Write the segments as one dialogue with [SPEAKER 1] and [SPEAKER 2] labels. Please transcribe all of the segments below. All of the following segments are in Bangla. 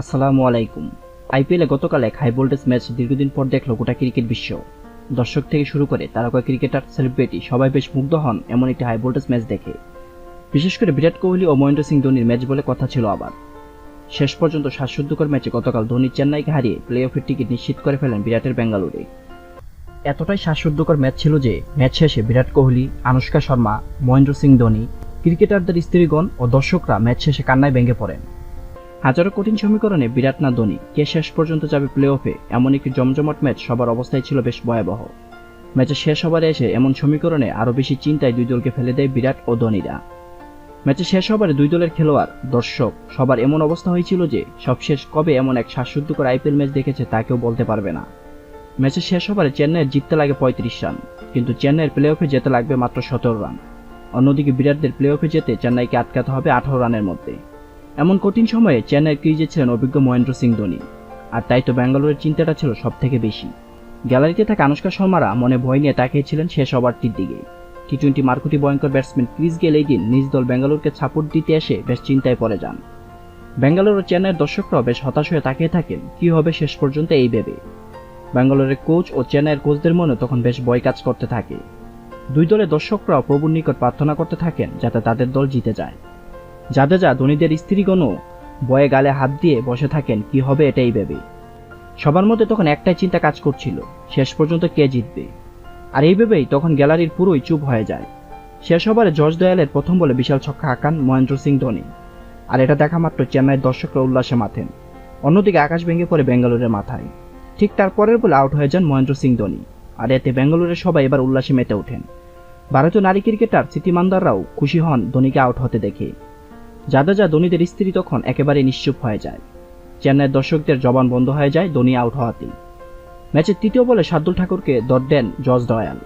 [SPEAKER 1] আসসালামু আলাইকুম। আইপিএলে গতকাল এক হাই ভোল্টেজ ম্যাচ দীর্ঘদিন পর দেখল গোটা ক্রিকেট বিশ্ব। দর্শক থেকে শুরু করে তারকা ক্রিকেটার সেলিব্রিটি সবাই বেশ মুগ্ধ হন এমন একটি হাই ভোল্টেজ ম্যাচ দেখে। বিশেষ করে বিরাট কোহলি ও মহেন্দ্র সিং ধোনির ম্যাচ বলে কথা ছিল আবার। শেষ পর্যন্ত শ্বাসরুদ্ধকর ম্যাচে গতকাল ধোনি চেন্নাইকে হারিয়ে প্লে অফের টিকিট নিশ্চিত করে ফেলেন বিরাটের বেঙ্গালুরে। এতটাই শ্বাসরুদ্ধকর ম্যাচ ছিল যে ম্যাচ শেষে বিরাট কোহলি, আনুষ্কা শর্মা, মহেন্দ্র সিং ধোনি, ক্রিকেটারদের স্ত্রীগণ ও দর্শকরা ম্যাচ শেষে কান্নায় ভেঙে পড়েন। হাজারো কঠিন সমীকরণে বিরাট না ধোনি। কে শেষ পর্যন্ত যাবে প্লে অফে এমন একটি জমজমাট ম্যাচ সবার অবস্থায় ছিল বেশ ভয়াবহ। ম্যাচের শেষ ওভারে এসে এমন সমীকরণে আরও বেশি চিন্তায় দুই দলকে ফেলে দেয় বিরাট ও ধোনিরা। ম্যাচের শেষ ওভারে দুই দলের খেলোয়াড়, দর্শক, সবার এমন অবস্থা হয়েছিল যে সবশেষ কবে এমন এক শ্বাসরুদ্ধকর আইপিএল ম্যাচ দেখেছে তা কেউ বলতে পারবে না। ম্যাচের শেষ ওভারে চেন্নাইয়ের জিততে লাগে পঁয়ত্রিশ রান, কিন্তু চেন্নাইয়ের প্লে অফে যেতে লাগবে মাত্র সতেরো রান। অন্যদিকে বিরাটদের প্লে অফে যেতে চেন্নাইকে আটকাতে হবে আঠারো রানের মধ্যে। এমন কঠিন সময়ে চেন্নাইয়ের ক্রিজে ছিলেন অভিজ্ঞ মহেন্দ্র সিং ধোনি। আর তাই তো ব্যাঙ্গালোরের চিন্তাটা ছিল সব থেকে বেশি। গ্যালারিতে থাকা আনুষ্কা শর্মারা মনে ভয় নিয়ে তাকিয়েছিলেন শেষ ওভারটির দিকে। টি টোয়েন্টি মার্কুটি ভয়ঙ্কর ব্যাটসম্যান ক্রিস গেল এই দিন নিজ দল বেঙ্গালোরকে সাপোর্ট দিতে এসে বেশ চিন্তায় পড়ে যান। বেঙ্গালোর ও চেন্নাইয়ের দর্শকরাও বেশ হতাশ হয়ে তাকিয়ে থাকেন, কি হবে শেষ পর্যন্ত এই ভেবে। ব্যাঙ্গালোরের কোচ ও চেন্নাইয়ের কোচদের মনে তখন বেশ ভয় কাজ করতে থাকে। দুই দলের দর্শকরাও প্রভুর নিকট প্রার্থনা করতে থাকেন যাতে তাদের দল জিতে যায়। জাদেজা ধোনিদের স্ত্রীগণও বয়ে গালে হাত দিয়ে বসে থাকেন, কি হবে এটাই ভেবে। সবার মধ্যে তখন একটাই চিন্তা কাজ করছিল, শেষ পর্যন্ত কে জিতবে। আর এই ভেবেই তখন গ্যালারির পুরোই চুপ হয়ে যায়। শেষ ওভারে জর্জ দয়ালের প্রথম বলে বিশাল ছক্কা আঁকান মহেন্দ্র সিং ধোনি। আর এটা দেখা মাত্র চেন্নাইয়ের দর্শকরা উল্লাসে মাথেন। অন্যদিকে আকাশ ভেঙে পড়ে বেঙ্গালুরের মাথায়। ঠিক তার পরের বলে আউট হয়ে যান মহেন্দ্র সিং ধোনি। আর এতে বেঙ্গালুরের সবাই এবার উল্লাসে মেতে ওঠেন। ভারতীয় নারী ক্রিকেটার স্মৃতিমান্দাররাও খুশি হন ধোনিকে আউট হতে দেখে। জাদেজা ধোনিদের স্ত্রী তখন একেবারে নিশ্চুপ হয়ে যায়। চেন্নাইয়ের দর্শকদের জবান বন্ধ হয়ে যায় ধোনি আউট হওয়াতেই। ম্যাচের তৃতীয় বলে শার্দুল ঠাকুরকে দর দেন জজ দয়াল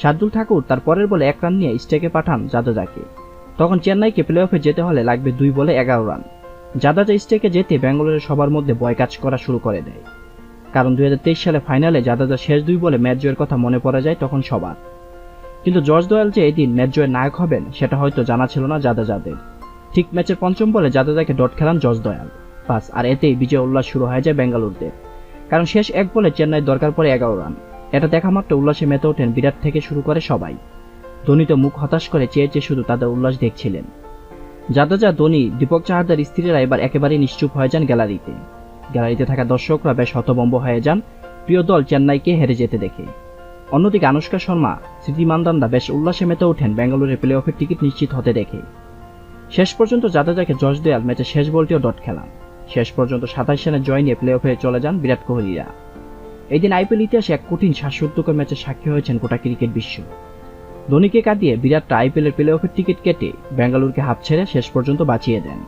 [SPEAKER 1] শার্দুল ঠাকুর তার পরের বলে এক রান নিয়ে স্টেকে পাঠান জাদেজাকে তখন চেন্নাইকে প্লে অফে যেতে হলে লাগবে দুই বলে এগারো রান। জাদেজা স্টেকে যেতে ব্যাঙ্গালোরের সবার মধ্যে বয় কাজ করা শুরু করে দেয়। কারণ দুই হাজার তেইশ সালে ফাইনালে জাদেজা শেষ দুই বলে ম্যাচ জয়ের কথা মনে পড়া যায় তখন সবার। কিন্তু জর্জ দয়াল যে এদিন ম্যাচ জয়ের নায়ক হবেন, সেটা হয়তো জানা ছিল না জাদেজাদের ঠিক ম্যাচের পঞ্চম বলে জাদেজাকে ডট খেলান জজ দয়াল। পাস আর এতেই বিজয় উল্লাস শুরু হয়ে যায় বেঙ্গালুরুদের কারণ শেষ এক বলে চেন্নাই দরকার পড়ে এগারো রান। এটা দেখা মাত্র উল্লাসে মেতে ওঠেন বিরাট থেকে শুরু করে সবাই। ধোনি তো মুখ হতাশ করে চেয়ে চেয়ে শুধু তাদের উল্লাস দেখছিলেন। জাদেজা, ধোনি, দীপক চাহারদার স্ত্রীরা এবার একেবারেই নিশ্চুপ হয়ে যান গ্যালারিতে। গ্যালারিতে থাকা দর্শকরা বেশ হতবম্ব হয়ে যান। প্রিয় দল চেন্নাইকে হেরে যেতে দেখে। অন্যদিকে আনুষ্কা শর্মা, স্মৃতি মান্দান্দা বেশ উল্লাসে মেতে ওঠেন বেঙ্গালুরের প্লে অফের টিকিট নিশ্চিত হতে দেখে। শেষ পর্যন্ত জাদেজাকে জজ দেয়াল ম্যাচে শেষ বলটিও ডট খেলান। শেষ পর্যন্ত সাতাশ রানের জয় নিয়ে প্লে অফে চলে যান বিরাট কোহলিরা। এই দিন আইপিএল ইতিহাসে এক কঠিন শ্বাসরুদ্ধকর ম্যাচে সাক্ষী হয়েছেন গোটা ক্রিকেট বিশ্ব। ধোনিকে কাঁদিয়ে বিরাটটা আইপিএলের প্লে অফের টিকিট কেটে বেঙ্গালুরুকে হাফ ছেড়ে শেষ পর্যন্ত বাঁচিয়ে দেন।